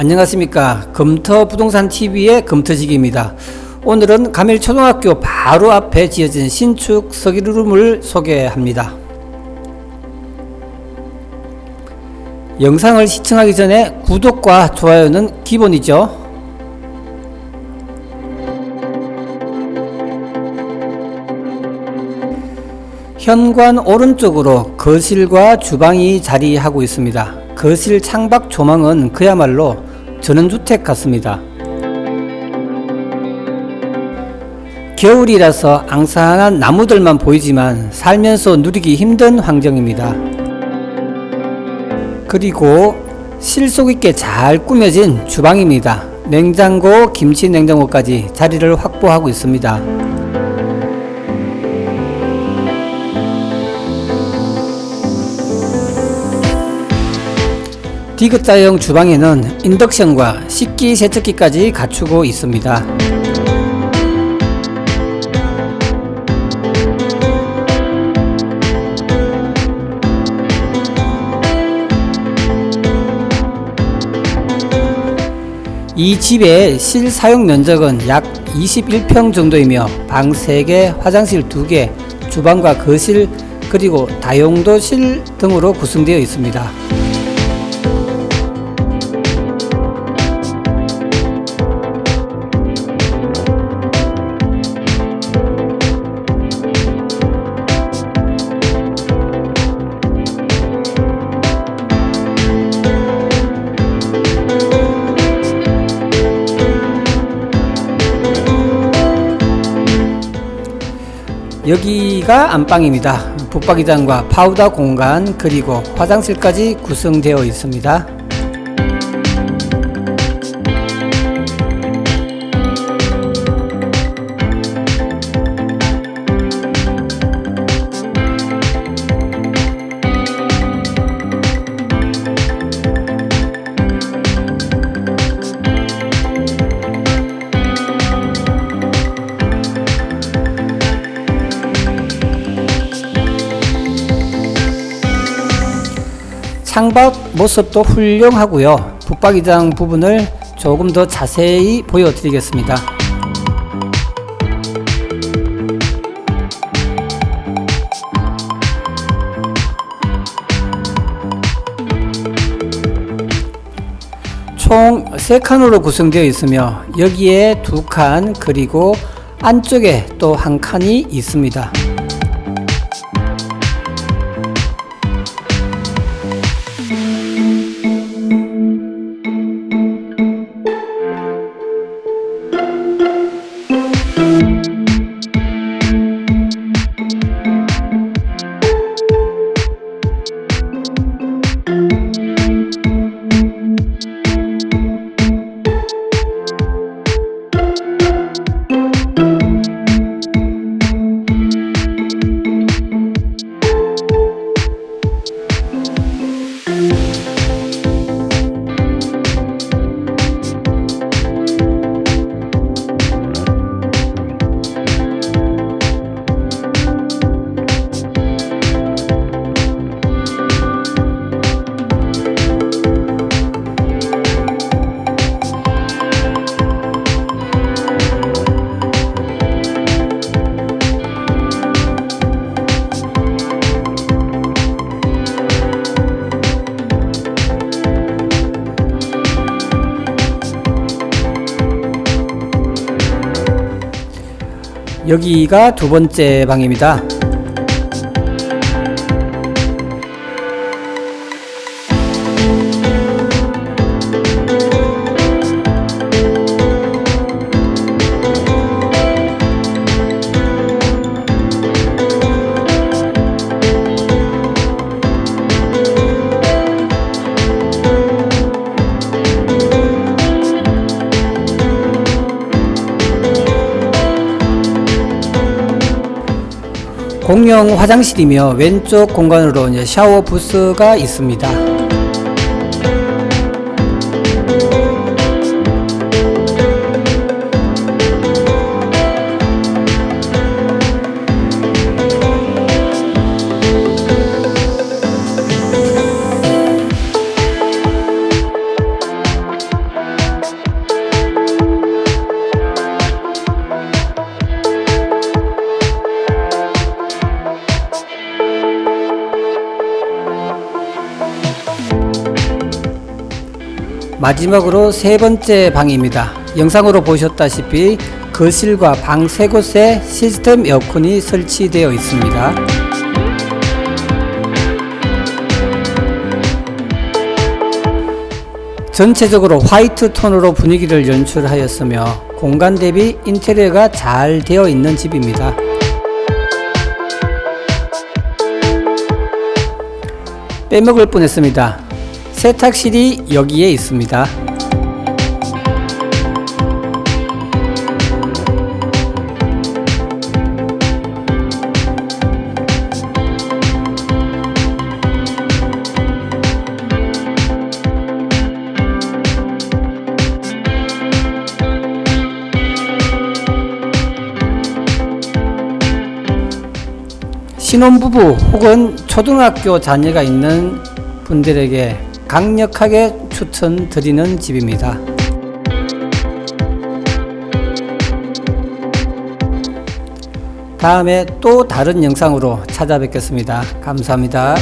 안녕하십니까 금터 부동산 TV의 금터지기입니다. 오늘은 가밀 초등학교 바로 앞에 지어진 신축 서기룸을 소개합니다. 영상을 시청하기 전에 구독과 좋아요는 기본이죠. 현관 오른쪽으로 거실과 주방이 자리하고 있습니다. 거실 창밖 조망은 그야말로 전원주택 같습니다. 겨울이라서 앙상한 나무들만 보이지만 살면서 누리기 힘든 환경입니다. 그리고 실속 있게 잘 꾸며진 주방입니다. 냉장고, 김치 냉장고까지 자리를 확보하고 있습니다. 디귿자형 주방에는 인덕션과 식기 세척기까지 갖추고 있습니다. 이 집의 실사용 면적은 약 21평 정도이며 방 3개, 화장실 2개, 주방과 거실, 그리고 다용도실 등으로 구성되어 있습니다. 여기가 안방입니다. 붙박이장과 파우더 공간 그리고 화장실까지 구성되어 있습니다. 창밖 모습도 훌륭하고요. 붙박이장 부분을 조금 더 자세히 보여드리겠습니다. 총 3칸으로 구성되어 있으며 여기에 2칸 그리고 안쪽에 또 한 칸이 있습니다. 여기가 두 번째 방입니다. 공용 화장실이며 왼쪽 공간으로 이제 샤워 부스가 있습니다. 마지막으로 세 번째 방입니다. 영상으로 보셨다시피 거실과 방 세 곳에 시스템 에어컨이 설치되어 있습니다. 전체적으로 화이트 톤으로 분위기를 연출하였으며 공간 대비 인테리어가 잘 되어 있는 집입니다. 빼먹을 뻔했습니다. 세탁실이 여기에 있습니다. 신혼부부 혹은 초등학교 자녀가 있는 분들에게 강력하게 추천드리는 집입니다. 다음에 또 다른 영상으로 찾아뵙겠습니다. 감사합니다.